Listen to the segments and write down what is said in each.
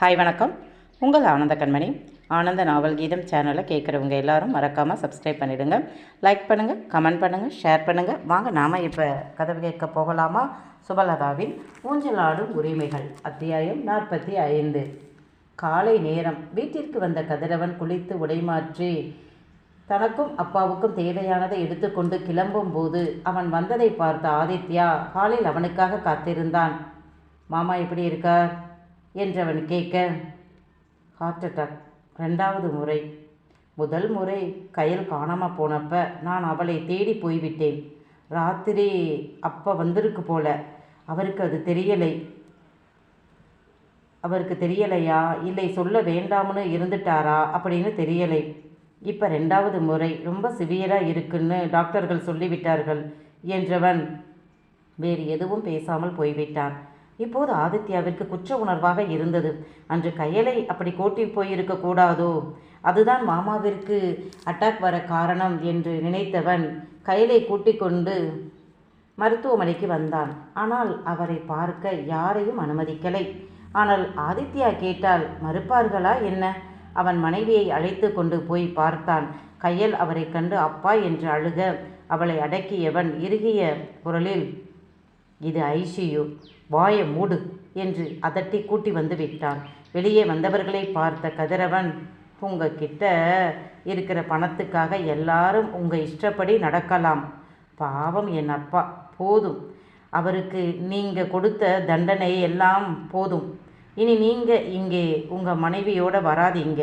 Hi வணக்கம். உங்கள் ஆனந்த கண்மணி. ஆனந்த நாவல் கீதம் சேனலை கேட்குறவங்க எல்லாரும் மறக்காமல் சப்ஸ்கிரைப் பண்ணிடுங்க. லைக் பண்ணுங்கள் கமெண்ட் பண்ணுங்கள் ஷேர் பண்ணுங்கள் வாங்க நாம் இப்போ கதவு கேட்க போகலாமா? சுபலதாவின் ஊஞ்சலாடும் உரிமைகள் அத்தியாயம் நாற்பத்தி ஐந்து. காலை நேரம் வீட்டிற்கு வந்த கதிரவன் குளித்து உடைமாற்றி தனக்கும் அப்பாவுக்கும் தேவையானதை எடுத்துக்கொண்டு கிளம்பும் போது அவன் வந்ததை பார்த்த ஆதித்யா காலில் அவனுக்காக காத்திருந்தான். மாமா எப்படி இருக்கார்? என்றவன் கேட்க ஹார்ட் அட்டாக் ரெண்டாவது முறை. முதல் முறை கையில் காணாமல் போனப்ப நான் அவளை தேடி போய்விட்டேன். ராத்திரி அப்போ வந்திருக்கு போல. அவருக்கு அது தெரியலை. அவருக்கு தெரியலையா? இல்லை சொல்ல வேண்டாம்னு இருந்துட்டாரா? அப்படின்னு தெரியலை. இப்போ ரெண்டாவது முறை. ரொம்ப சிவியராக இருக்குன்னு டாக்டர்கள் சொல்லிவிட்டார்கள் என்றவன் வேறு எதுவும் பேசாமல் போய்விட்டான். இப்போது ஆதித்யாவிற்கு குற்ற உணர்வாக இருந்தது. அன்று கையலை அப்படி கூட்டி போயிருக்க கூடாதோ? அதுதான் மாமாவிற்கு அட்டாக் வர காரணம் என்று நினைத்தவன் கையலை கூட்டிக் கொண்டு மருத்துவமனைக்கு வந்தான். ஆனால் அவரை பார்க்க யாரையும் அனுமதிக்கலை. ஆனால் ஆதித்யா கேட்டால் மறுப்பார்களா என்ன? அவன் மனைவியை அழைத்து கொண்டு போய் பார்த்தான். கையல் அவரை கண்டு அப்பா என்று அழுக அவளை அடக்கியவன் இறுகிய குரலில் இது ஐசியு வாய மூடு என்று அதட்டி கூட்டி வந்து விட்டான். வெளியே வந்தவர்களை பார்த்த கதிரவன் உங்ககிட்ட இருக்கிற பணத்துக்காக எல்லாரும் உங்கள் இஷ்டப்படி நடக்கலாம். பாவம் என் அப்பா போதும். அவருக்கு நீங்கள் கொடுத்த தண்டனை எல்லாம் போதும். இனி நீங்கள் இங்கே உங்கள் மனைவியோடு வராதீங்க.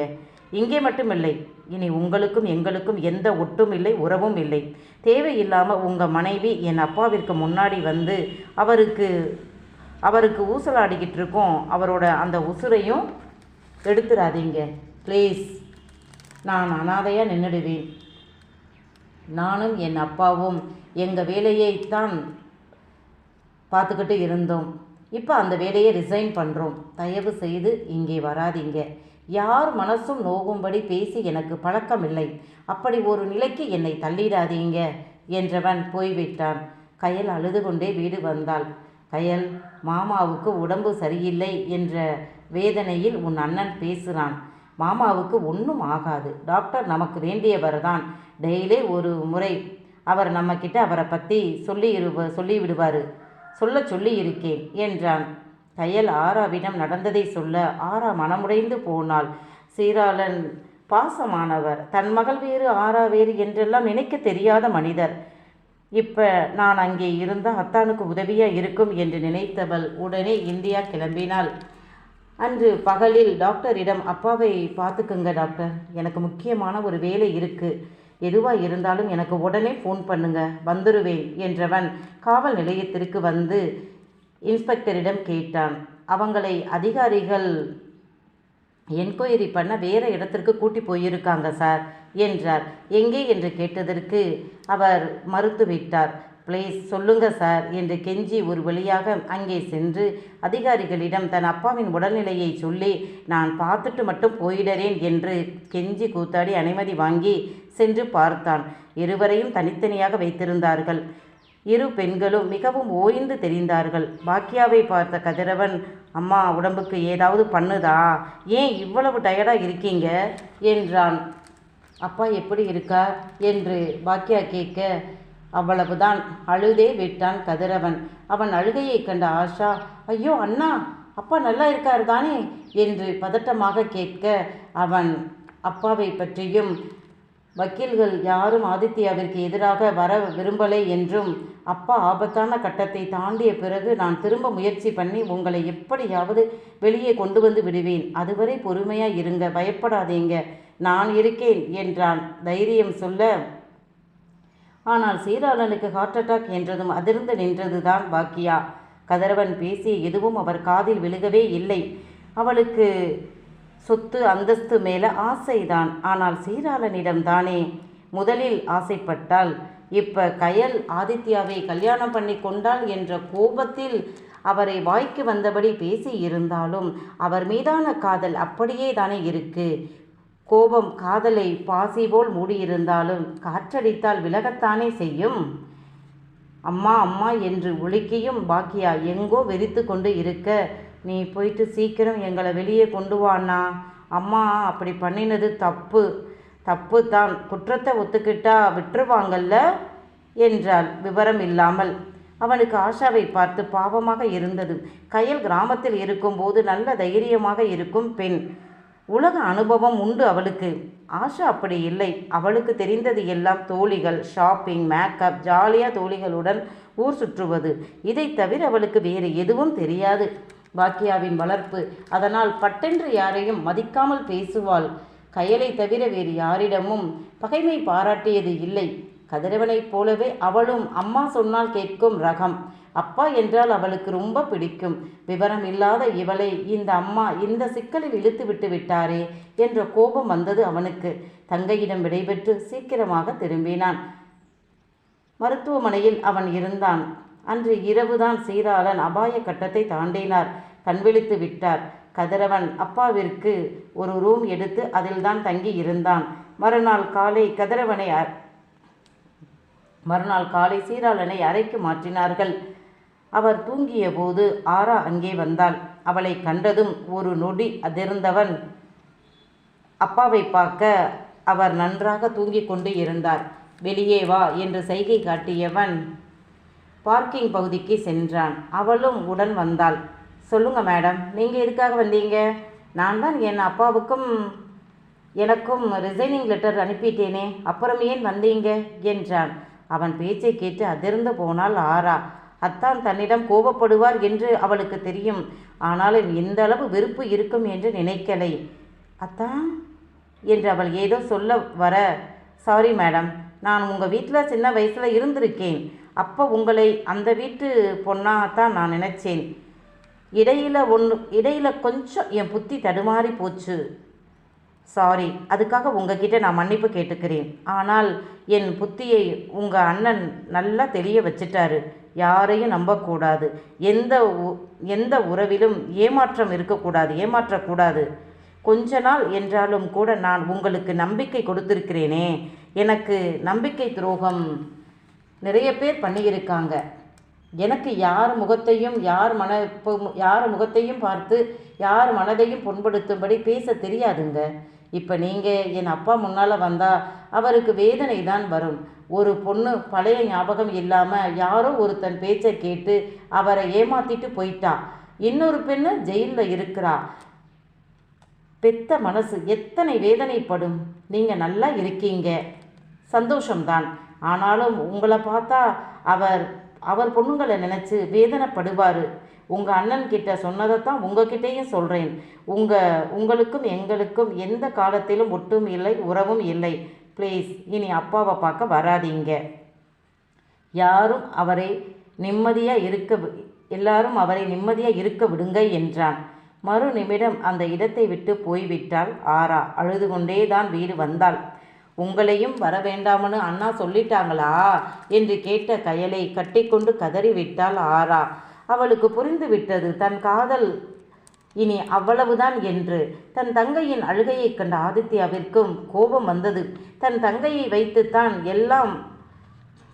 இங்கே மட்டுமில்லை இனி உங்களுக்கும் எங்களுக்கும் எந்த ஒட்டும் இல்லை உறவும் இல்லை. தேவையில்லாமல் உங்கள் மனைவி என் அப்பாவிற்கு முன்னாடி வந்து அவருக்கு அவருக்கு ஊசலாடிக்கிட்டு இருக்கோம். அவரோட அந்த உசுரையும் எடுத்துடாதீங்க. ப்ளீஸ் நான் அனாதையாக நின்றுடுவேன் நானும் என் அப்பாவும் எங்கள் வேலையைத்தான் பார்த்துக்கிட்டு இருந்தோம். இப்போ அந்த வேலையை ரிசைன் பண்ணுறோம் தயவு செய்து இங்கே வராதீங்க. யார் மனசும் நோகும்படி பேசி எனக்கு பழக்கமில்லை. அப்படி ஒரு நிலைக்கு என்னை தள்ளிடாதீங்க என்றவன் போய்விட்டான். கயல் அழுது கொண்டே வீடு வந்தாள். கயல் மாமாவுக்கு உடம்பு சரியில்லை என்ற வேதனையில் உன் அண்ணன் பேசுகிறான் மாமாவுக்கு ஒன்றும் ஆகாது. டாக்டர் நமக்கு வேண்டியவர் தான். டெய்லி ஒரு முறை அவர் நம்மக்கிட்ட அவரை பற்றி சொல்லி இருவ சொல்லி விடுவார் சொல்ல சொல்லி இருக்கேன் என்றான். தையல் ஆராவிடம் நடந்ததை சொல்ல ஆரா மனமுடைந்து போனாள். சீராளன் பாசமானவர். தன் மகள் வேறு ஆரா வேறு என்றெல்லாம் நினைக்க தெரியாத மனிதர். இப்போ நான் அங்கே இருந்தால் அத்தானுக்கு உதவியாக இருக்கும் என்று நினைத்தவள் உடனே இந்தியா கிளம்பினாள். அன்று பகலில் டாக்டரிடம் அப்பாவை பார்த்துக்குங்க டாக்டர். எனக்கு முக்கியமான ஒரு வேலை இருக்குது எதுவாக இருந்தாலும் எனக்கு உடனே ஃபோன் பண்ணுங்க. வந்துடுவேன் என்றவன் காவல் நிலையத்திற்கு வந்து இன்ஸ்பெக்டரிடம் கேட்டான். அவங்களை அதிகாரிகள் என்கொயரி பண்ண வேறு இடத்திற்கு கூட்டி போயிருக்காங்க சார் என்றார். எங்கே? என்று கேட்டதற்கு அவர் மறுத்துவிட்டார். ப்ளீஸ் சொல்லுங்க சார் என்று கெஞ்சி ஒரு வழியாக அங்கே சென்று அதிகாரிகளிடம் தன் அப்பாவின் உடல்நிலையை சொல்லி நான் பார்த்துட்டு மட்டும் போயிடறேன் என்று கெஞ்சி கூத்தாடி அனுமதி வாங்கி சென்று பார்த்தான். இருவரையும் தனித்தனியாக வைத்திருந்தார்கள். இரு பெண்களும் மிகவும் ஓய்ந்து தெரிந்தார்கள். பாக்கியாவை பார்த்த கதிரவன் அம்மா உடம்புக்கு ஏதாவது பண்ணுதா? ஏன் இவ்வளவு டயர்டாக இருக்கீங்க? என்றான். அப்பா எப்படி இருக்கா என்று பாக்கியா கேட்க அவ்வளவுதான். அழுதே விட்டான் கதிரவன். அவன் அழுகையை கண்ட ஆஷா ஐயோ அண்ணா அப்பா நல்லா இருக்கார் தானே? என்று பதட்டமாக கேட்க அவன் அப்பாவை பற்றியும் வக்கீல்கள் யாரும் ஆதித்யாவிற்கு எதிராக வர விரும்பலை என்றும் அப்பா ஆபத்தான கட்டத்தை தாண்டிய பிறகு நான் திரும்ப முயற்சி பண்ணி உங்களை எப்படியாவது வெளியே கொண்டு வந்து விடுவேன். அதுவரை பொறுமையாக இருங்க பயப்படாதீங்க. நான் இருக்கேன் என்றான். தைரியம் சொல்ல ஆனால் சீராளனுக்கு ஹார்ட் அட்டாக் என்றதும் அதிர்ந்து நின்றதுதான் பாக்கியா. கதிரவன் பேசி எதுவும் அவர் காதில் விழுகவே இல்லை. அவளுக்கு சொத்து அந்தஸ்து மேலே ஆசைதான். ஆனால் சீராளனிடம் தானே? முதலில் ஆசைப்பட்டால். இப்ப கயல் ஆதித்யாவை கல்யாணம் பண்ணி கொண்டாள் என்ற கோபத்தில் அவரை வாய்க்கு வந்தபடி பேசி இருந்தாலும் அவர் மீதான காதல் அப்படியே தானே இருக்கு. கோபம் காதலை பாசி போல் மூடியிருந்தாலும் காற்றடித்தால் விலகத்தானே செய்யும்? அம்மா அம்மா என்று ஒழுக்கியும் பாக்கியா எங்கோ வெறித்து கொண்டு இருக்க நீ போயிட்டு சீக்கிரம் எங்களை வெளியே கொண்டு வாண்ணா அம்மா அப்படி பண்ணினது தப்பு. தப்பு தான் குற்றத்தை ஒத்துக்கிட்டா விட்டுருவாங்கல்ல? என்றாள். விவரம் இல்லாமல். அவனுக்கு ஆஷாவை பார்த்து பாவமாக இருந்தது. கயல் கிராமத்தில் இருக்கும்போது நல்ல தைரியமாக இருக்கும் பெண். உலக அனுபவம் உண்டு அவளுக்கு. ஆஷா அப்படி இல்லை. அவளுக்கு தெரிந்தது எல்லாம் தோழிகள். ஷாப்பிங் மேக்கப் ஜாலியாக தோழிகளுடன் ஊர் சுற்றுவது. இதை தவிர அவளுக்கு வேறு எதுவும் தெரியாது. பாக்கியாவின் வளர்ப்பு. அதனால் பட்டென்று யாரையும் மதிக்காமல் பேசுவாள். கயலை தவிர வேறு யாரிடமும் பகைமை பாராட்டியது இல்லை. கதிரவனைப் போலவே அவளும் அம்மா சொன்னால் கேட்கும் ரகம். அப்பா என்றால் அவளுக்கு ரொம்ப பிடிக்கும். விவரம் இல்லாத இவளை இந்த அம்மா இந்த சிக்கலில் இழுத்து விட்டு விட்டாரே என்ற கோபம் வந்தது அவனுக்கு. தங்கையிடம் விடைபெற்று சீக்கிரமாக திரும்பினான். மருத்துவமனையில் அவன் இருந்தான். அன்று இரவுதான் சீராளன் அபாய கட்டத்தை தாண்டினார். கண்விழித்து விட்டார். கதிரவன் அப்பாவிற்கு ஒரு ரூம் எடுத்து அதில்தான் தங்கி இருந்தான். மறுநாள் காலை கதிரவனை மறுநாள் காலை சீராளனை அறைக்கு மாற்றினார்கள். அவர் தூங்கிய போது ஆரா அங்கே வந்தாள். அவளை கண்டதும் ஒரு நொடி அதிர்ந்தவன் அப்பாவை பார்க்க அவர் நன்றாக தூங்கிக் கொண்டு இருந்தார். வெளியே வா என்று சைகை காட்டியவன் பார்க்கிங் பகுதிக்கு சென்றான். அவளும் உடன் வந்தாள். சொல்லுங்க மேடம் நீங்கள் எதுக்காக வந்தீங்க? நான் தான் என் அப்பாவுக்கும் எனக்கும் ரிசைனிங் லெட்டர் அனுப்பிட்டேனே அப்புறம் ஏன் வந்தீங்க? என்றான். அவன் பேச்சை கேட்டு அதிர்ந்து போனால் ஆரா. அத்தான் தன்னிடம் கோபப்படுவார் என்று அவளுக்கு தெரியும். ஆனாலும் இந்த அளவு வெறுப்பு இருக்கும் என்று நினைக்கலை. அத்தான்? என்று அவள் ஏதோ சொல்ல வர சாரி மேடம் நான் உங்கள் வீட்டில் சின்ன வயசில் இருந்திருக்கேன். அப்போ உங்களை அந்த வீட்டு பொண்ணாகத்தான் நான் நினச்சேன். இடையில் ஒன்று இடையில் கொஞ்சம் என் புத்தி தடுமாறி போச்சு. சாரி அதுக்காக உங்ககிட்ட நான் மன்னிப்பு கேட்டுக்கிறேன். ஆனால் என் புத்தியை உங்கள் அண்ணன் நல்லா தெளிய வச்சிட்டாரு. யாரையும் நம்பக்கூடாது. எந்த உ- எந்த உறவிலும் ஏமாற்றம் இருக்கக்கூடாது ஏமாற்றக்கூடாது. கொஞ்ச நாள் என்றாலும் கூட நான் உங்களுக்கு நம்பிக்கை கொடுத்திருக்கிறேனே. எனக்கு நம்பிக்கை துரோகம் நிறைய பேர் பண்ணியிருக்காங்க. எனக்கு யார் முகத்தையும் யார் மன இப்போ- யார் முகத்தையும் பார்த்து யார் மனதையும் புண்படுத்தும்படி பேச தெரியாதுங்க. இப்போ நீங்கள் என் அப்பா முன்னால் வந்தால் அவருக்கு வேதனை தான் வரும். ஒரு பொண்ணு பழைய ஞாபகம் இல்லாமல் யாரோ ஒருத்தன் பேச்சை கேட்டு அவரை ஏமாத்திட்டு போயிட்டா. இன்னொரு பெண்ணு ஜெயிலில் இருக்கிறா. பெத்த மனசு எத்தனை வேதனைப்படும். நீங்கள் நல்லா இருக்கீங்க. சந்தோஷம்தான். ஆனாலும் உங்களை பார்த்தா அவர் அவர் பொண்ணுங்களை நினச்சி வேதனைப்படுவார். உங்கள் அண்ணன் கிட்ட சொன்னதை தான் உங்ககிட்டேயும் சொல்கிறேன் உங்கள் உங்களுக்கும் எங்களுக்கும் எந்த காலத்திலும் ஒட்டும் இல்லை உறவும் இல்லை. ப்ளீஸ் இனி அப்பாவை பார்க்க வராதீங்க. யாரும் அவரை நிம்மதியாக இருக்க வி- எல்லாரும் அவரை நிம்மதியாக இருக்க விடுங்க என்றான். மறு நிமிடம் அந்த இடத்தை விட்டு போய்விட்டால் ஆரா. அழுது கொண்டே தான் வீடு வந்தாள். உங்களையும் வர வேண்டாம்னு அண்ணா சொல்லிட்டாங்களா? என்று கேட்ட கயலை கட்டிக்கொண்டு கதறிவிட்டாள் ஆரா. அவளுக்கு புரிந்து விட்டது தன் காதல் இனி அவ்வளவுதான் என்று. தன் தங்கையின் அழுகையைக் கண்ட ஆதித்யாவிற்கும் கோபம் வந்தது. தன் தங்கையை வைத்துத்தான் எல்லாம்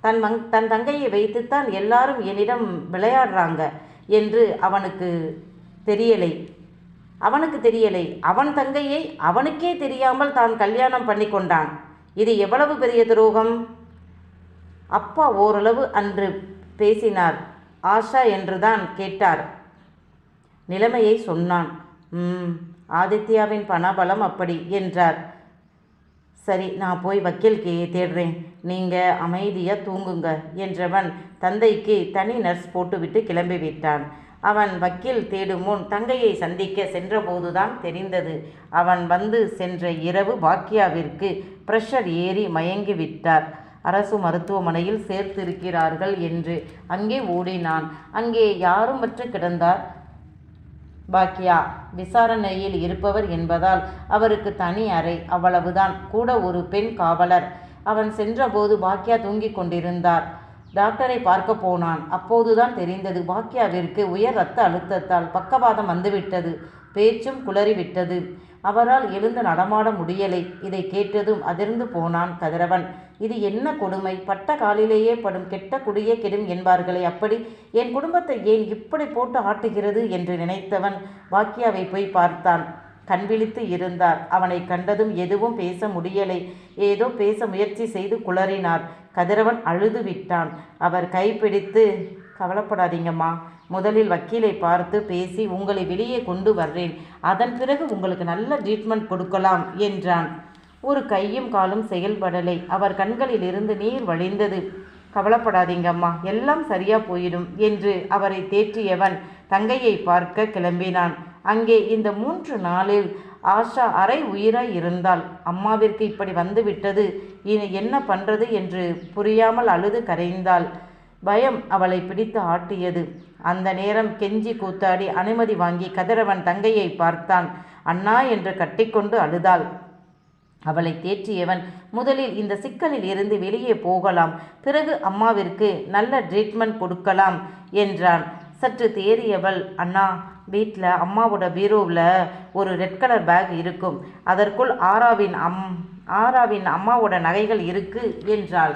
தன் மங் தன் தங்கையை வைத்துத்தான் எல்லாரும் என்னிடம் விளையாடுறாங்க என்று அவனுக்கு தெரியலை. அவனுக்கு தெரியலை. அவன் தங்கையை அவனுக்கே தெரியாமல் தான் கல்யாணம் பண்ணி கொண்டான் இது எவ்வளவு பெரிய துரோகம்? அப்பா ஓரளவு அன்று பேசினார். ஆஷா என்றுதான் கேட்டார். நிலைமையை சொன்னான். ம் ஆதித்யாவின் பணபலம் அப்படி என்றார். சரி நான் போய் வக்கீல் கே தேடுறேன். நீங்கள் அமைதியாக தூங்குங்க என்றவன் தந்தைக்கு தனி நர்ஸ் போட்டுவிட்டு கிளம்பி விட்டான் அவன் வக்கீல் தேடும் முன் தங்கையை சந்திக்க சென்றபோதுதான் தெரிந்தது. அவன் வந்து சென்ற இரவு பாக்கியாவிற்கு பிரஷர் ஏறி மயங்கி விட்டார் அரசு மருத்துவமனையில் சேர்த்திருக்கிறார்கள் என்று அங்கே ஓடினான். அங்கே யாருமற்று கிடந்தார்? பாக்கியா விசாரணையில் இருப்பவர் என்பதால் அவருக்கு தனி அறை அவ்வளவுதான். கூட ஒரு பெண் காவலர். அவன் சென்றபோது பாக்கியா தூங்கிக் கொண்டிருந்தார். டாக்டரை பார்க்க போனான். அப்போதுதான் தெரிந்தது பாக்கியாவிற்கு உயர் இரத்த அழுத்தத்தால் பக்கவாதம் வந்துவிட்டது பேச்சும் குளறிவிட்டது. அவரால் எழுந்து நடமாட முடியலை. இதை கேட்டதும் அதிர்ந்து போனான் கதிரவன். இது என்ன கொடுமை? பட்ட காலிலேயே படும் கெட்ட குடியே கெடும் என்பார்களே அப்படி என் குடும்பத்தை ஏன் இப்படி போட்டு ஆட்டுகிறது என்று நினைத்தவன் வாக்கியாவை போய் பார்த்தான். கண் விழித்து இருந்தார். அவனை கண்டதும் எதுவும் பேச முடியலை. ஏதோ பேச முயற்சி செய்து குளறினார். கதிரவன் அழுது விட்டான் அவர் கைப்பிடித்து கவலைப்படாதீங்கம்மா. முதலில் வக்கீலை பார்த்து பேசி உங்களை வெளியே கொண்டு வர்றேன். அதன் பிறகு உங்களுக்கு நல்ல ட்ரீட்மெண்ட் கொடுக்கலாம் என்றான். ஒரு கையும் காலும் செயல்படலை. அவர் கண்களில் இருந்து நீர் வழிந்தது. கவலைப்படாதீங்கம்மா. எல்லாம் சரியா போயிடும் என்று அவரை தேற்றியவன் தங்கையை பார்க்க கிளம்பினான். அங்கே இந்த மூன்று நாளில் ஆஷா அரை உயிராய் இருந்தால் அம்மாவிற்கு இப்படி வந்துவிட்டது. இனி என்ன பண்றது என்று புரியாமல் அழுது கரைந்தாள். பயம் அவளை பிடித்து ஆட்டியது. அந்த நேரம் கெஞ்சி கூத்தாடி அனுமதி வாங்கி கதிரவன் தங்கையை பார்த்தான். அண்ணா என்று கட்டிக்கொண்டு அழுதாள். அவளை தேற்றியவன் முதலில் இந்த சிக்கலில் இருந்து வெளியே போகலாம். பிறகு அம்மாவிற்கு நல்ல ட்ரீட்மெண்ட் கொடுக்கலாம் என்றான். சற்று தேறியவள் அண்ணா வீட்டில் அம்மாவோட பீரோவில் ஒரு ரெட் கலர் பேக் இருக்கும். அதற்குள் ஆராவின் அம் ஆராவின் அம்மாவோட நகைகள் இருக்கு என்றாள்.